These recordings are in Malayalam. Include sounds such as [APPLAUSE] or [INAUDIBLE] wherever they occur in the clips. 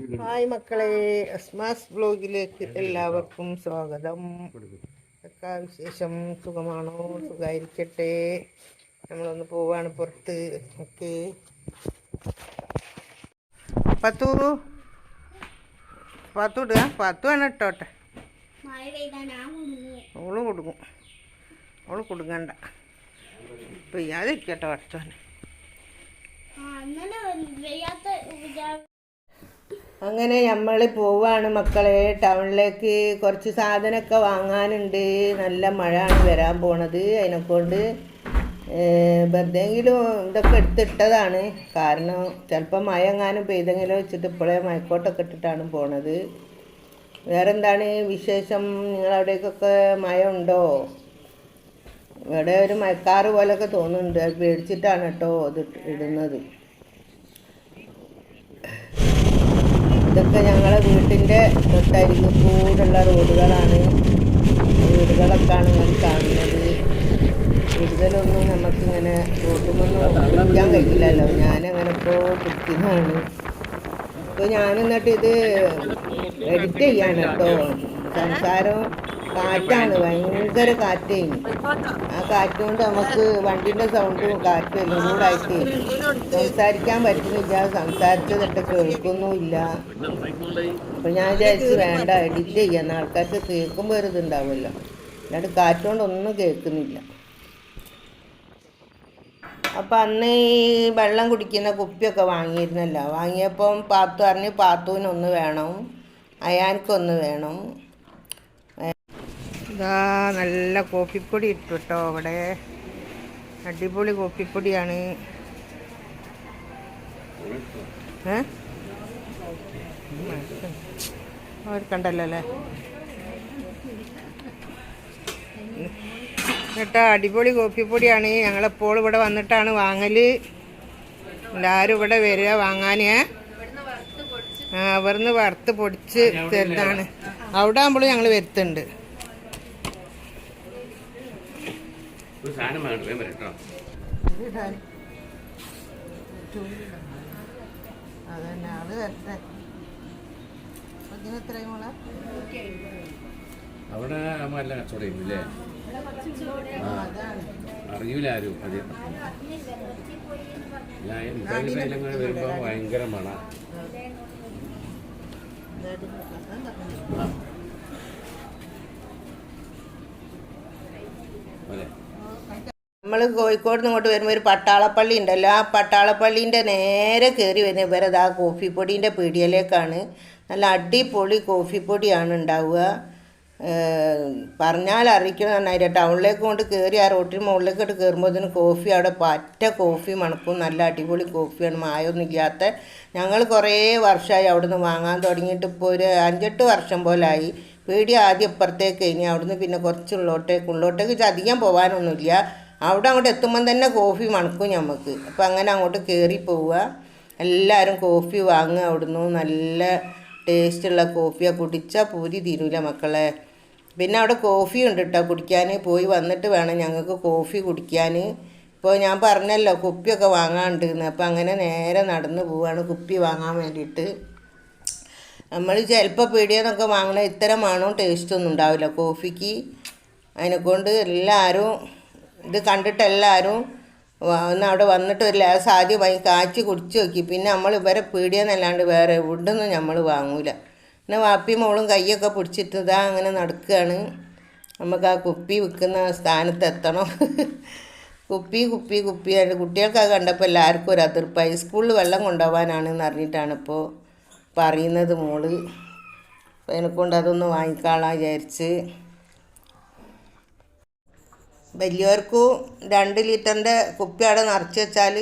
ഹായ് മക്കളെ അസ്മാസ് ബ്ലോഗിലേക്ക് എല്ലാവർക്കും സ്വാഗതം. ഒക്കെ വിശേഷം? സുഖമാണോ? സുഖമായിരിക്കട്ടെ നമ്മളൊന്ന് പോവാണ് പുറത്ത്. ഓക്കെ. പത്തു പത്തു ഇടുക. പത്തു ആണ് ഇട്ടോട്ടെ ഓൾ കൊടുക്കും ഓൾ കൊടുക്കണ്ട പെയ്യാതിരിക്കട്ടെ പഠിച്ചോനെ. അങ്ങനെ നമ്മൾ പോവാണ് മക്കളെ. ടൗണിലേക്ക് കുറച്ച് സാധനമൊക്കെ വാങ്ങാനുണ്ട്. നല്ല മഴയാണ് വരാൻ പോണത്. അതിനെക്കൊണ്ട് വെറുതെങ്കിലും ഇതൊക്കെ എടുത്തിട്ടതാണ്. കാരണം ചിലപ്പോൾ മഴ എങ്ങാനും പെയ്തെങ്കിലും വെച്ചിട്ട് ഇപ്പോഴേ മയക്കോട്ടൊക്കെ ഇട്ടിട്ടാണ് പോണത്. വേറെന്താണ് വിശേഷം? നിങ്ങളവിടേക്കൊക്കെ മഴ ഉണ്ടോ? ഇവിടെ ഒരു മയക്കാറ് പോലൊക്കെ തോന്നുന്നുണ്ട്. അത് പേടിച്ചിട്ടാണ് കേട്ടോ ഇത് ഇടുന്നത്. ഇതൊക്കെ ഞങ്ങളെ വീട്ടിന്റെ തൊട്ടരികെ കൂടുള്ള റോഡുകളാണ്. വീടുകളൊക്കെയാണ് ഞാൻ കാണുന്നത്. കൂടുതലൊന്നും നമുക്കിങ്ങനെ റോഡുമൊന്നും പിടിക്കാൻ കഴിയില്ലല്ലോ. ഞാനങ്ങനെ ഇപ്പോൾ പിടിക്കുന്നതാണ് അപ്പോൾ ഞാൻ എന്നിട്ട് ഇത് എഡിറ്റ് ചെയ്യാണ് കേട്ടോ സംസാരം കാറ്റാണ് ഭയങ്കര കാറ്റേന്. ആ കാറ്റ് കൊണ്ട് നമുക്ക് വണ്ടിന്റെ സൗണ്ടും കാറ്റും എല്ലാം കൂടെ ആയിട്ട് സംസാരിക്കാൻ പറ്റുന്നില്ല സംസാരിച്ചതൊട്ട് കേൾക്കുന്നുമില്ല. അപ്പൊ ഞാൻ വിചാരിച്ചു വേണ്ട എഡിറ്റ് ചെയ്യാൻ ആൾക്കാർക്ക് കേൾക്കുമ്പോൾ ഒരു ഇതുണ്ടാവുമല്ലോ. എന്നിട്ട് കാറ്റുകൊണ്ട് ഒന്നും കേൾക്കുന്നില്ല. അപ്പം അന്ന് ഈ വെള്ളം കുടിക്കുന്ന കുപ്പിയൊക്കെ വാങ്ങിയിരുന്നല്ലോ. വാങ്ങിയപ്പം പാത്തു പറഞ്ഞ് പാത്തുവിനൊന്ന് വേണം അയാൻക്കൊന്ന് വേണം. ഇതാ നല്ല കോഫിപ്പൊടി ഇട്ടു കേട്ടോ അവിടെ അടിപൊളി കോഫിപ്പൊടിയാണ് അവർക്കുണ്ടല്ലോ അല്ലേ? കേട്ടോ അടിപൊളി കോഫിപ്പൊടിയാണ് ഞങ്ങളെപ്പോൾ ഇവിടെ വന്നിട്ടാണ് വാങ്ങൽ. എല്ലാവരും ഇവിടെ വരിക വാങ്ങാൻ ആ അവിടുന്ന് വറുത്ത് പൊടിച്ച് തരുന്നതാണ്. അവിടെ ആകുമ്പോൾ ഞങ്ങൾ വരുത്തുന്നുണ്ട്. സാധനം വേണം വേഗം വരട്ടോ. അതന്നെ അത് വരട്ടെ. ഇതിനെത്രയും മോളെ? അവിടെ നല്ല കച്ചവടം അതാണ് അറിയൂല ആരും അത്. ഞാൻ ഇത്രയും ശൈലങ്ങൾ വരുമ്പോൾ ഭയങ്കര മണ. അതെ നമ്മൾ കോഴിക്കോട് ഇങ്ങോട്ട് വരുമ്പോൾ ഒരു പട്ടാളപ്പള്ളി ഉണ്ടല്ലോ. ആ പട്ടാളപ്പള്ളീന്റെ നേരെ കയറി വരുന്ന ഇവരത് ആ കോഫിപ്പൊടീന്റെ പീടിയയിലേക്കാണ് നല്ല അടിപൊളി കോഫിപ്പൊടിയാണ് ഉണ്ടാവുക. പറഞ്ഞാൽ അറിയിക്കണം നന്നായിട്ട് ടൗണിലേക്ക് കൊണ്ട് കയറി ആ റോട്ടിന് മുകളിലേക്ക് ഇട്ട് കയറുമ്പോൾ കോഫി അവിടെ പറ്റ കോഫി മണക്കും. നല്ല അടിപൊളി കോഫിയാണ്. മായൊന്നും ഇല്ലാത്ത ഞങ്ങൾ കുറേ വർഷമായി അവിടുന്ന് വാങ്ങാൻ തുടങ്ങിയിട്ട് ഇപ്പോൾ ഒരു അഞ്ചെട്ട് വർഷം പോലായി പീടി ആദ്യം ഇപ്പുറത്തേക്ക് ഇനി അവിടുന്ന് പിന്നെ കുറച്ച് ഉള്ളോട്ടേക്ക് അധികം പോകാനൊന്നുമില്ല. അവിടെ അങ്ങോട്ട് എത്തുമ്പം തന്നെ കോഫി മണക്കും നമുക്ക് അപ്പം അങ്ങനെ അങ്ങോട്ട് കയറി പോവുക. എല്ലാവരും കോഫി വാങ്ങുക അവിടുന്ന്. നല്ല ടേസ്റ്റുള്ള കോഫിയാണ് കുടിച്ചാൽ പൂരി തീരൂല മക്കളെ. പിന്നെ അവിടെ കോഫി ഉണ്ട് കേട്ടോ കുടിക്കാൻ. പോയി വന്നിട്ട് വേണം ഞങ്ങൾക്ക് കോഫി കുടിക്കാൻ. ഇപ്പോൾ ഞാൻ പറഞ്ഞല്ലോ കുപ്പിയൊക്കെ വാങ്ങാനുണ്ടെന്ന് അപ്പം അങ്ങനെ നേരെ നടന്ന് പോവാണ് കുപ്പി വാങ്ങാൻ വേണ്ടിയിട്ട്. നമ്മൾ ചിലപ്പോൾ പീടിയെന്നൊക്കെ വാങ്ങണ ഇത്തരം മണവും ടേസ്റ്റ് ഒന്നും ഉണ്ടാവില്ല. കോഫിക്ക് അതിനെക്കൊണ്ട് എല്ലാവരും ഇത് കണ്ടിട്ട് എല്ലാവരും ഒന്ന് അവിടെ വന്നിട്ട് ഒരു ലാസ് ആദ്യം വാങ്ങി കാച്ചി കുടിച്ച് നോക്കി. പിന്നെ നമ്മൾ ഇവരെ പീടിയെന്നല്ലാണ്ട് വേറെ എവിടുന്നും നമ്മൾ വാങ്ങൂല. പിന്നെ വാപ്പി മോളും കൈയൊക്കെ പിടിച്ചിട്ട് ഇതാ അങ്ങനെ നടക്കുകയാണ് നമുക്ക് ആ കുപ്പി വിൽക്കുന്ന സ്ഥാനത്ത് എത്തണം. [LAUGHS] കുപ്പി കുപ്പി കുപ്പി. ആയിട്ട് കുട്ടികൾക്കൊക്കെ കണ്ടപ്പോൾ എല്ലാവർക്കും ഒരു അതിർപ്പായി. സ്കൂളിൽ വെള്ളം കൊണ്ടുപോകാനാണെന്ന് അറിഞ്ഞിട്ടാണ് ഇപ്പോൾ പറയുന്നത് മോൾ. അപ്പോൾ അതിനെക്കൊണ്ട് അതൊന്ന് വാങ്ങിക്കാളാം വിചാരിച്ച്. വലിയവർക്കും രണ്ട് ലിറ്ററിന്റെ കുപ്പി അവിടെ നിറച്ച് വെച്ചാൽ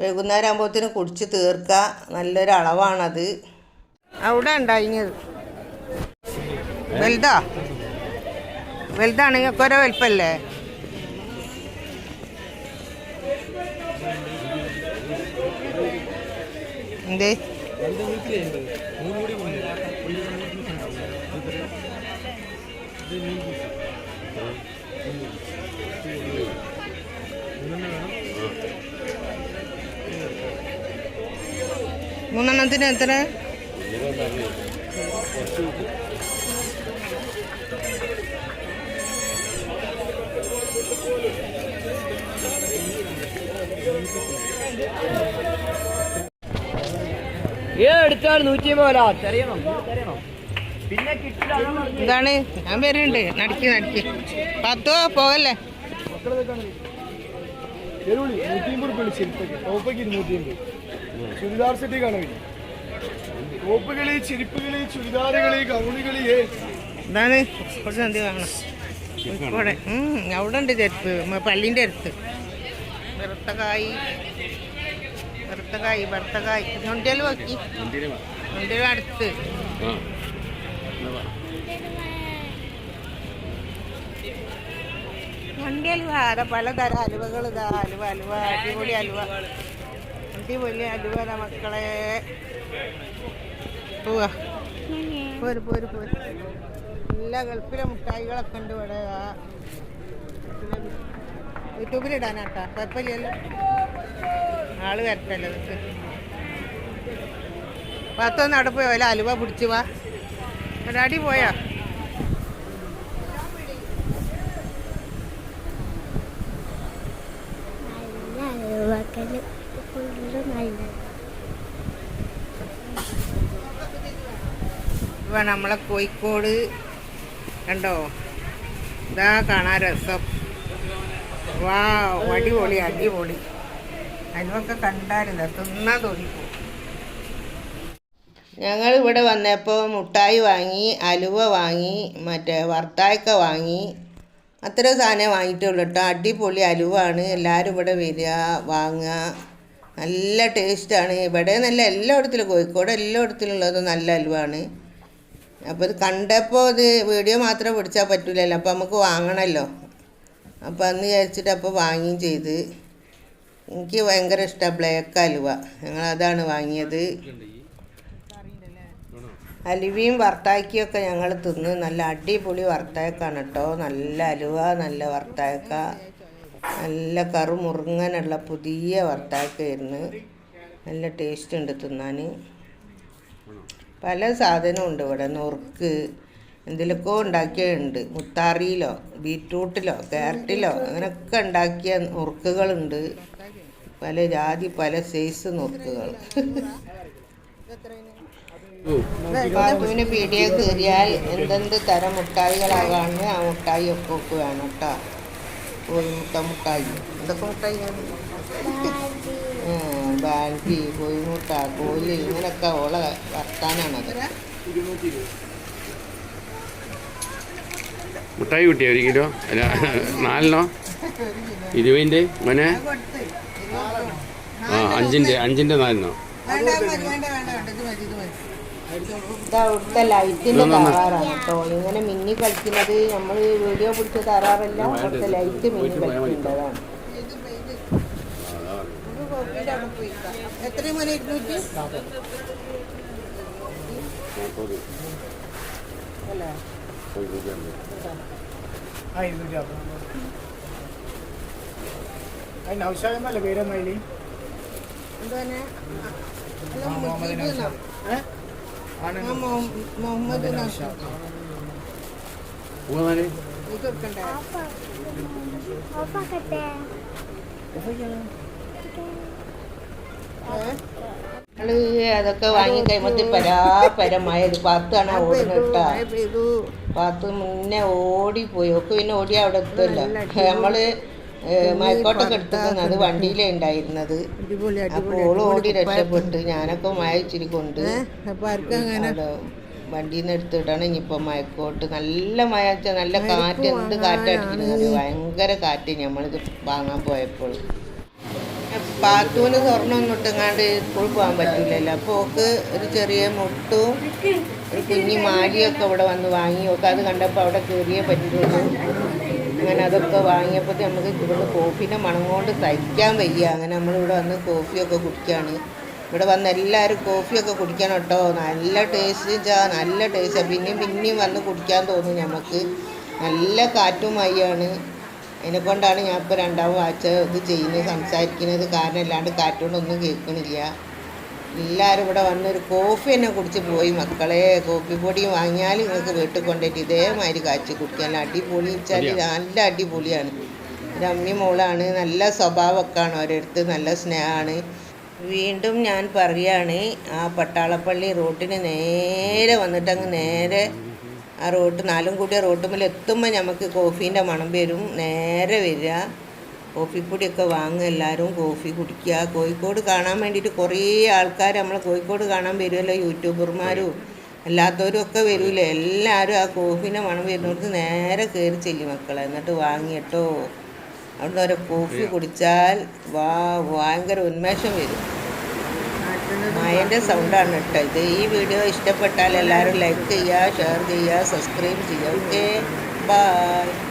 വൈകുന്നേരം ആകുമ്പോഴത്തേനും കുടിച്ച് തീർക്കുക. നല്ലൊരു അളവാണത് അവിടെ ഉണ്ടായിഞ്ഞത്. വലുതാ? വലുതാണെങ്കിൽ ഒക്കെ വലുപ്പല്ലേ എന്തേ? മൂന്നെണ്ണത്തിന് എത്ര? ഏ എടുത്താൽ നൂറ്റി പോലാ അറിയണം അറിയണം പിന്നെ കിട്ടില്ല എന്താണ് ഞാൻ വരുന്നുണ്ട്. നടക്കി നടക്കി. പത്തോ പോകല്ലേ ചുരിദാർ സെറ്റ് കാണാൻ ടോപ്പുകളി ചെരുപ്പുകളി ചുരിദാറുകളി ഗൗണികളി എന്താണ്? കുറച്ച് സന്ധി വാങ്ങണം? ഇവിടെ ഉം, അവിടെ ഉണ്ട് ചെരുപ്പ്. പള്ളിന്റെ പള്ളീന്റെ അടുത്ത് വെറുത്തകായി. വെറുത്തകായി വെറുത്തകായി. ഞൊണ്ടിയാൽ നോക്കി. അടുത്ത്. വണ്ടി അലുവ പലതരം അലുവകൾ ഇതാ. അലുവ അലുവ അടിപൊളി അലുവ. അടിപൊളി അലുവ മക്കളെ. പോവാ. പോര് പോര് പോര്. എല്ലാ ഗൾഫിലെ മുട്ടായികളൊക്കെ ഉണ്ട് ഇവിടെ. യൂട്യൂബിലിടാനാട്ടാ. കുഴപ്പമില്ലല്ലോ. ആൾ വരട്ടല്ലോ. പത്തൊന്ന് അവിടെ പോയി. അലുവ പിടിച്ചു വാ. ഒരാടി പോയാ. ഇവ നമ്മളെ കോഴിക്കോട് കണ്ടോ? ഇതാ കാണാൻ രസം. വാ അടിപൊളി അടിപൊളി. അതിനൊക്കെ കണ്ടാലില്ല തിന്നാ തോന്നിപ്പോ. ഞങ്ങൾ ഇവിടെ വന്നപ്പോൾ മുട്ടായി വാങ്ങി അലുവ വാങ്ങി മറ്റേ വറുത്തായ്ക്ക വാങ്ങി. അത്ര സാധനം വാങ്ങിയിട്ടുള്ളൂ കേട്ടോ അടിപൊളി അലുവാണ്. എല്ലാവരും ഇവിടെ വരിക വാങ്ങുക. നല്ല ടേസ്റ്റാണ്. ഇവിടെ നല്ല എല്ലായിടത്തിലും കോഴിക്കോട് എല്ലായിടത്തിലുള്ളത് നല്ല അലുവാണ്. അപ്പോൾ ഇത് കണ്ടപ്പോൾ ഇത് വീഡിയോ മാത്രം പിടിച്ചാൽ പറ്റില്ലല്ലോ അപ്പോൾ നമുക്ക് വാങ്ങണമല്ലോ അപ്പോൾ അന്ന് വിചാരിച്ചിട്ട് അപ്പോൾ വാങ്ങുകയും ചെയ്ത്. എനിക്ക് ഭയങ്കര ഇഷ്ടമാണ് ബ്ലാക്ക് അലുവ. ഞങ്ങൾ അതാണ് വാങ്ങിയത് അലുവയും ഒക്കെ ഞങ്ങൾ തിന്ന്. നല്ല അടിപൊളി വർത്തായക്കാണ് കേട്ടോ നല്ല അലുവ നല്ല വർത്തായക്ക നല്ല കറുമുറുങ്ങനുള്ള പുതിയ വർത്തായക്കായിരുന്നു നല്ല ടേസ്റ്റ് ഉണ്ട് തിന്നാൻ പല സാധനവും ഉണ്ട് ഇവിടെ. നുറുക്ക് എന്തിലൊക്കെ ഉണ്ടാക്കിയുണ്ട് മുത്താറിയിലോ ബീറ്റ്റൂട്ടിലോ ക്യാരറ്റിലോ അങ്ങനെയൊക്കെ ഉണ്ടാക്കിയ നുറുക്കുകളുണ്ട്. പല ജാതി പല സൈസ് നുറുക്കുകൾ. പാത്തുവിന് പീടിയ കയറിയാൽ എന്തെന്ത് തരം മുട്ടായികളാകാണ് ആ മുട്ടായി ഒക്കെ ഒക്കെ വേണം കേട്ടോ. കോഴിമുട്ട മുട്ടായി. എന്തൊക്കെ മുട്ടായിയാണ് ബാൽബി കോഴിമുട്ട കോഴി ഇങ്ങനെയൊക്കെ ഓള വർത്താനാണത്. മുട്ടായി കിട്ടിയോ ഒരു കിലോ? അല്ല നാലിനോ ഇരുപതിന്റെ? മോനെ? ആ അഞ്ചിന്റെ അഞ്ചിന്റെ നാലിനോ ഇതാ ഇവിടുത്തെ ലൈറ്റിന്റെ തറാറാണ് കേട്ടോ. ഇങ്ങനെ മിന്നി കളിക്കുന്നത് നമ്മൾ വീഡിയോ പിടിച്ച തറാറല്ല അവിടുത്തെ ലൈറ്റ് മിന്നി കളിക്കുന്നതാണ്. എത്രയും മണി ഇരുന്നൂറ്റി അല്ലേ അതിന്? ആവശ്യമല്ല പേരെന്നായി എന്താണ് അല്ല മുഹമ്മദ് അതൊക്കെ വാങ്ങി കഴിയുമ്പോ പരാപരമായ ഒരു പാത്താണ് ഓടുന്നിട്ടാ പാത്ത് മുന്നേ ഓടിപ്പോയി. ഒക്കെ പിന്നെ ഓടി അവിടെ എത്തുമല്ലോ നമ്മൾ മയക്കോട്ടൊക്കെ എടുത്തിരുന്നത് അത് വണ്ടിയിലേ ഉണ്ടായിരുന്നത്. അപ്പോൾ ഓടി രക്ഷപ്പെട്ട് ഞാനൊക്കെ മഴ ഇച്ചിരി കൊണ്ട് വണ്ടിയിൽ നിന്ന് എടുത്തിട്ടാണ് ഇനിയിപ്പോൾ മയക്കോട്ട് നല്ല മഴ വെച്ചാൽ നല്ല കാറ്റ് എന്ത് കാറ്റടിക്കുന്നത് ഭയങ്കര കാറ്റ് നമ്മളിത് വാങ്ങാൻ പോയപ്പോൾ. പാത്തൂന് സ്വർണം ഇട്ടങ്ങാണ്ട് സ്കൂളിൽ പോകാൻ പറ്റില്ലല്ലോ അപ്പോൾ ഓക്ക് ഒരു ചെറിയ മുട്ടും ഒരു കുഞ്ഞി മാലിയൊക്കെ ഇവിടെ വന്ന് വാങ്ങി. ഓക്ക് അത് കണ്ടപ്പോൾ അവിടെ കയറിയേ പറ്റുള്ളൂ. അങ്ങനെ അതൊക്കെ വാങ്ങിയപ്പോൾ നമുക്ക് ഇവിടെ കോഫീന്റെ മണം കൊണ്ട് സഹിക്കാൻ വയ്യ. അങ്ങനെ നമ്മളിവിടെ വന്ന് കോഫിയൊക്കെ കുടിക്കുകയാണ് ഇവിടെ വന്ന് എല്ലാവരും കോഫിയൊക്കെ കുടിക്കണം കേട്ടോ. നല്ല ടേസ്റ്റ് ചാ നല്ല ടേസ്റ്റാണ് പിന്നെയും പിന്നെയും വന്ന് കുടിക്കാൻ തോന്നും നമുക്ക് നല്ല കാറ്റും മയ്യാണ് അതിനെ കൊണ്ടാണ് ഞാൻ ഇപ്പോൾ രണ്ടാമത് വാച്ച ഇത് ചെയ്യുന്നത് സംസാരിക്കുന്നത്. കാരണം അല്ലാണ്ട് കാറ്റുകൊണ്ടൊന്നും കേൾക്കണില്ല. എല്ലാവരും ഇവിടെ വന്നൊരു കോഫി തന്നെ കുടിച്ച് പോയി മക്കളെ. കോഫി പൊടി വാങ്ങിയാൽ നിങ്ങൾക്ക് വീട്ടിൽ കൊണ്ടുപോയിട്ട് ഇതേമാതിരി കാച്ചി കുടിക്കാൻ അടിപൊളി വെച്ചാൽ നല്ല അടിപൊളിയാണ്. അമ്മി മോളാണ് നല്ല സ്വഭാവമൊക്കെയാണ് ഓരോരുത്തർ നല്ല സ്നേഹമാണ്. വീണ്ടും ഞാൻ പറയാണ് ആ പട്ടാളപ്പള്ളി റോട്ടിന് നേരെ വന്നിട്ട് അങ്ങ് നേരെ ആ റോട്ട് നാലും കൂടിയ റോട്ടുമ്മിൽ എത്തുമ്പോൾ നമുക്ക് കോഫീന്റെ മണം വരും. നേരെ വരിക. കോഫിപ്പൊടിയൊക്കെ വാങ്ങുക എല്ലാവരും കോഫി കുടിക്കുക. കോഴിക്കോട് കാണാൻ വേണ്ടിയിട്ട് കുറേ ആൾക്കാർ നമ്മൾ കോഴിക്കോട് കാണാൻ വരുമല്ലോ യൂട്യൂബർമാരും അല്ലാത്തവരും ഒക്കെ വരൂലേ. എല്ലാവരും ആ കോഫീന്റെ മണം വരുന്നവർക്ക് നേരെ കയറി ചെല്ലും മക്കളെ. എന്നിട്ട് വാങ്ങിയിട്ടോ അവിടുന്ന് ഓരോ കോഫി കുടിച്ചാൽ വാ ഭയങ്കര ഉന്മേഷം വരും. മയന്റെ സൗണ്ടാണ് കേട്ടോ ഇത്. ഈ വീഡിയോ ഇഷ്ടപ്പെട്ടാൽ എല്ലാവരും ലൈക്ക് ചെയ്യുക ഷെയർ ചെയ്യുക സബ്സ്ക്രൈബ് ചെയ്യുക. Okay bye